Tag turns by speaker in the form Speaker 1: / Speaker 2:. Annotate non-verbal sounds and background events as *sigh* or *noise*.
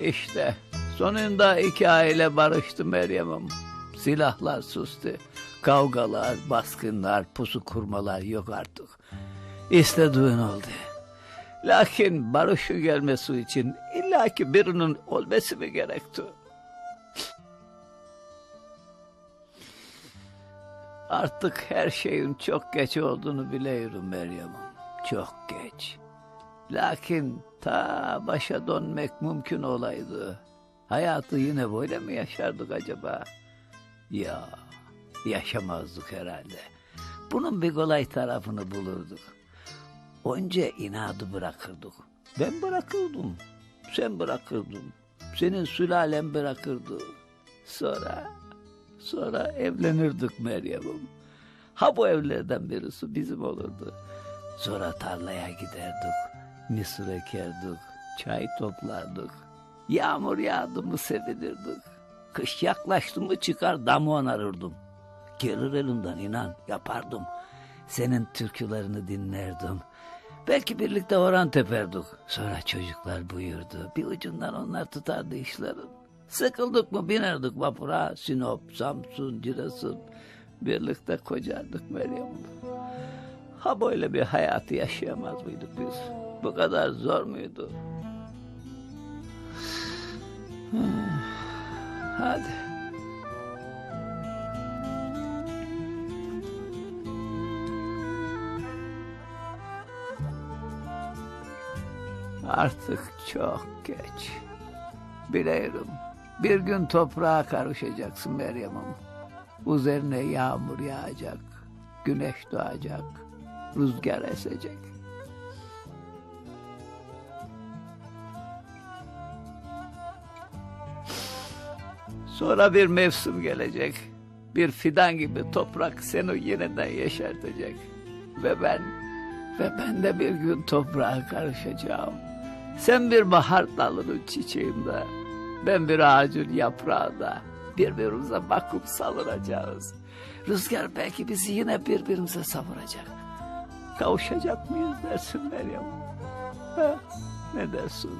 Speaker 1: İşte sonunda iki aile barıştı Meryem'im. Silahlar sustu. Kavgalar, baskınlar, pusu kurmalar yok artık. İstediğin oldu. Lakin barışı gelmesi için illaki birinin olması mı gerekti? Artık her şeyin çok geç olduğunu biliyorum Meryem'im. Çok geç. Lakin ta başa dönmek mümkün olaydı. Hayatı yine böyle mi yaşardık acaba? Ya yaşamazdık herhalde. Bunun bir kolay tarafını bulurduk. Önce inadı bırakırdık. Ben bırakırdım. Sen bırakırdın. Senin sülalen bırakırdı. Sonra, sonra evlenirdik Meryem'im. Ha bu evlerden birisi bizim olurdu. Sonra tarlaya giderdik. Mısır ekerdik. Çay toplardık. Yağmur yağdı mı sevinirdik. Kış yaklaştı mı çıkar damon arırdım. Gelir elimden inan yapardım. Senin türkülerini dinlerdim. Belki birlikte oran teperdik. Sonra çocuklar buyurdu. Bir ucundan onlar tutardı işlerin. Sıkıldık mı binerdik vapura. Sinop, Samsun, Giresun. Birlikte kocardık Meryem. Ha böyle bir hayatı yaşayamaz mıydık biz? Bu kadar zor muydu? *sighs* Hadi. Artık çok geç. Biliyorum. Bir gün toprağa karışacaksın Meryem'im. Üzerine yağmur yağacak. Güneş doğacak. Rüzgar esecek. Sonra bir mevsim gelecek. Bir fidan gibi toprak seni yeniden yeşertecek. Ve ben, ve ben de bir gün toprağa karışacağım. Sen bir bahar dalının çiçeğinde, ben bir ağacın yaprağında. Birbirimize bakıp savuracağız. Rüzgar belki bizi yine birbirimize savuracak. Kavuşacak mıyız dersin Meryem? Ha, ne dersin?